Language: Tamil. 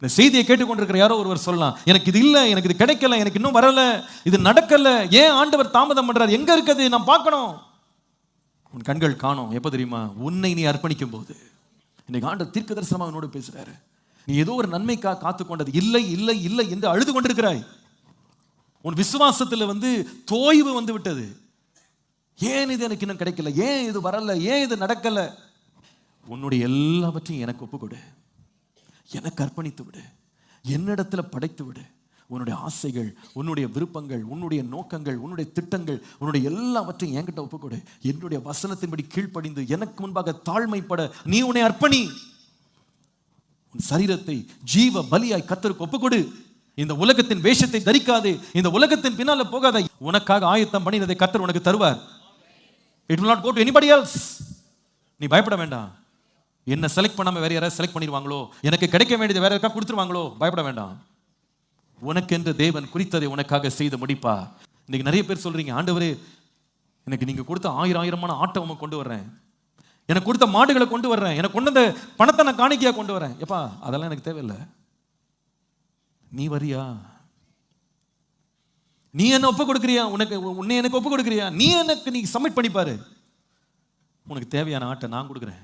இந்த செய்தியை கேட்டுக்கொண்டிருக்கிற யாரோ ஒருவர் சொல்லலாம் எனக்கு இது இல்லை எனக்கு இது கிடைக்கல எனக்கு இன்னும் வரல இது நடக்கல ஏன் ஆண்டவர் தாமதம் பண்றார் எங்க இருக்குது நான் பார்க்கணும். உன் கண்கள் காணும். எப்போ தெரியுமா? உன்னை நீ அர்ப்பணிக்கும் போது இன்னைக்கு ஆண்டவர் தீர்க்க தரிசனமாக அவனோட பேசுறாரு. நீ ஏதோ ஒரு நன்மைக்காக காத்து கொண்டது இல்லை இல்லை இல்லை என்று அழுது கொண்டிருக்கிறாய். உன் விசுவாசத்தில் வந்து தோய்வு வந்து விட்டது. ஏன் இது எனக்கு இன்னும் கிடைக்கல? ஏன் இது வரல? ஏன் இது நடக்கல? உன்னுடைய எல்லாவற்றையும் எனக்கு ஒப்புக்கொடு. எனக்கு அர்ப்பணித்து விடு. என்னிடத்துல படைத்து விடு. உன்னுடைய ஆசைகள் உன்னுடைய விருப்பங்கள் உன்னுடைய நோக்கங்கள் உன்னுடைய திட்டங்கள் உன்னுடைய எல்லாவற்றையும் என்கிட்ட ஒப்புக்கொடு. என்னுடைய வசனத்தின்படி கீழ்ப்படிந்து எனக்கு முன்பாக தாழ்மைப்பட நீ உன்னை அர்ப்பணி. உன் சரீரத்தை ஜீவ பலியாய் கத்தருக்கு ஒப்புக்கொடு. இந்த உலகத்தின் வேஷத்தை தரிக்காதே. இந்த உலகத்தின் பின்னால போகாத. உனக்காக ஆயத்தம் பண்ணினதை கத்தர் உனக்கு தருவார். It will not go to anybody else நீ பயப்பட வேண்டாம். என்ன செலக்ட் பண்ணாம வேற யாராவது செலக்ட் பண்ணிடுவாங்களோ? எனக்கு கிடைக்க வேண்டியது வேற யாருக்கா கொடுத்துருவாங்களோ? பயப்பட வேண்டாம். உனக்கென்று தேவன் குறித்ததை உனக்காக செய்து முடிப்பா. இன்னைக்கு நிறைய பேர் சொல்றீங்க ஆண்டவரே எனக்கு நீங்க கொடுத்த ஆயிரம் ஆயிரமான ஆட்டை உமக்கு கொண்டு வர்றேன். எனக்கு கொடுத்த மாடுகளை கொண்டு வர்றேன். எனக்கு கொண்டு வந்த பணத்தை நான் காணிக்கையா கொண்டு வரேன் எப்பா அதெல்லாம் எனக்கு தேவையில்லை. நீ வரியா? நீ என்ன ஒப்பு கொடுக்குறியா? உனக்கு உன்னை எனக்கு ஒப்பு கொடுக்குறியா? நீ எனக்கு நீ சப்மிட் பண்ணிப்பாரு. உனக்கு தேவையான ஆட்டை நான் கொடுக்குறேன்.